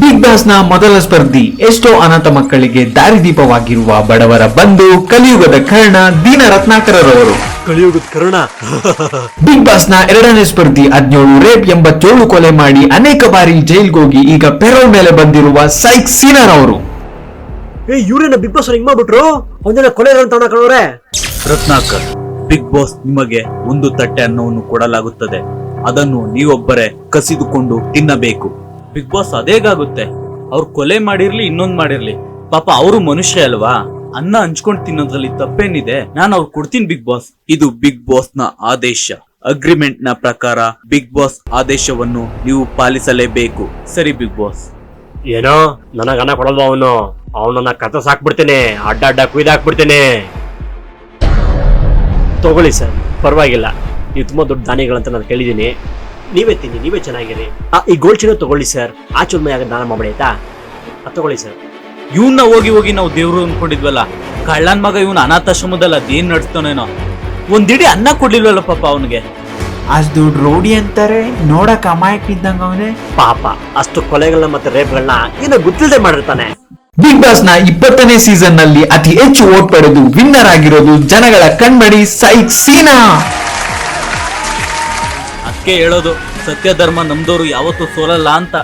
Big ಬಾಸ್ನ ಮೊದಲ ಸ್ಪರ್ಧಿ ಎಷ್ಟೋ ಅನಾಥ ಮಕ್ಕಳಿಗೆ ದಾರಿದೀಪವಾಗಿರುವ ಬಡವರ ಬಂಧು ಕಲಿಯುಗದ ಕರ್ಣ ದೀನ ರತ್ನಾಕರರವರು. ಕಲಿಯುಗದ ಕರ್ಣ. ಬಿಗ್ ಬಾಸ್ನ ಎರಡನೇ ಸ್ಪರ್ಧಿ ಹದಿನೇಳು ರೇಪ್ ಎಂಬತ್ತೇಳು ಕೊಲೆ ಮಾಡಿ ಅನೇಕ ಬಾರಿ ಜೈಲ್ಗೋಗಿ ಈಗ ಪೆರೋಲ್ ಮೇಲೆ ಬಂದಿರುವ ಸೈಕ್ ಸೀನರ್ ಅವರು ಏ ಇವ್ರೇನ ಬಿಗ್ ಬಾಸ್ ಹಿಂಗ್ ಮಾಡ್ಬಿಟ್ರು? ಒಂದಿನ ಕೊಲೆ ಅಂತ ಕಣವ್ರೆ. ರತ್ನಾಕರ್ ಬಿಗ್ ಬಾಸ್ ನಿಮಗೆ ಒಂದು ತಟ್ಟೆ ಅನ್ನವನ್ನು ಕೊಡಲಾಗುತ್ತದೆ. ಅದನ್ನು ನೀವೊಬ್ಬರೇ ಕಸಿದುಕೊಂಡು ತಿನ್ನಬೇಕು. ಬಿಗ್ ಬಾಸ್ ಅದೇಗಾಗುತ್ತೆ. ಅವ್ರು ಕೊಲೆ ಮಾಡಿರ್ಲಿ, ಇನ್ನೊಂದ್ ಮಾಡಿರ್ಲಿ. ಪಾಪ ಅವರು ಮನುಷ್ಯ ಅಲ್ವಾ? ಅನ್ನ ಹಂಚ್ಕೊಂಡ್ ತಿನ್ನೋದ್ರಲ್ಲಿ ತಪ್ಪೇನಿದೆ. ನಾನು ಅವ್ರು ಕೊಡ್ತೀನಿ ಬಿಗ್ ಬಾಸ್ ಇದು ಬಿಗ್ ಬಾಸ್ನ ಆದೇಶ. ಅಗ್ರಿಮೆಂಟ್ನ ಪ್ರಕಾರ ಬಿಗ್ ಬಾಸ್ ಆದೇಶವನ್ನು ನೀವು ಪಾಲಿಸಲೇಬೇಕು. ಸರಿ ಬಿಗ್ ಬಾಸ್ ಏನೋ? ನನಗ ಅನ್ನ ಕೊಡಲ್ವ ಅವನು? ಅವನನ್ನ ಕತ ಸಾಕ್ಬಿಡ್ತೇನೆ. ಅಡ್ಡ ಅಡ್ಡ ಕುಯ್ದಾಕ್ಬಿಡ್ತೇನೆ ತಗೊಳ್ಳಿ ಸರ್. ಪರವಾಗಿಲ್ಲ. ನೀವು ತುಂಬಾ ದೊಡ್ಡ ದಾನಿಗಳಂತ ನಾನು ಕೇಳಿದ್ದೀನಿ. ನೀವೇ ತಿನ್ನಿ ನೀವೇ ಚೆನ್ನಾಗಿರಿ. ಆ, ಈ ಗೋಲ್ಡ್ ಚೀನ ತಗೊಳ್ಳಿ ಸರ್ ಆ ಚುಲ್ಮೆಯಾಗ ದಾನ ಮಾಡಿ ಆಯ್ತಾ? ಅದ್ ತಗೊಳ್ಳಿ ಸರ್ ಇವನ್ನ ಹೋಗಿ ಹೋಗಿ ನಾವು ದೇವ್ರು ಅನ್ಕೊಂಡಿದ್ವಲ್ಲ ಕಳ್ಳನ್ ಮಗ ಇವನ್ ಅನಾಥಾಶ್ರಮದಲ್ಲ ಅದೇನ್ ನಡ್ಸ್ತಾನೇನೋ. ಒಂದಿಡಿ ಅನ್ನ ಕೊಡ್ಲಿಲ್ವಲ್ಲ ಪಾಪ ಅವನಿಗೆ. ಅಷ್ಟು ದುಡ್ಡು ರೋಡಿ ಅಂತಾರೆ ನೋಡಕ್ ಅಮಾಯಕ್ ಇದ್ದಂಗ ಅವನೇ. ಪಾಪ ಅಷ್ಟು ಕೊಲೆಗಳನ್ನ ಮತ್ತೆ ರೇಪ್ಗಳನ್ನ ಇನ್ನು ಗೊತ್ತಿಲ್ಲದೆ ಮಾಡಿರ್ತಾನೆ. ಬಿಗ್ ಬಾಸ್ನ ಇಪ್ಪತ್ತನೇ ಸೀಸನ್ನಲ್ಲಿ ಅತಿ ಹೆಚ್ಚು ಓಟ್ ಪಡೆದು ವಿನ್ನರ್ ಆಗಿರೋದು ಜನಗಳ ಕಣ್ಮಡಿ ಸೈಕ್ ಸೀನಾ. ಹೇಳೋದು ಸತ್ಯ ಧರ್ಮ ನಮ್ದವರು ಯಾವತ್ತೂ ಸೋಲಲ್ಲ ಅಂತ.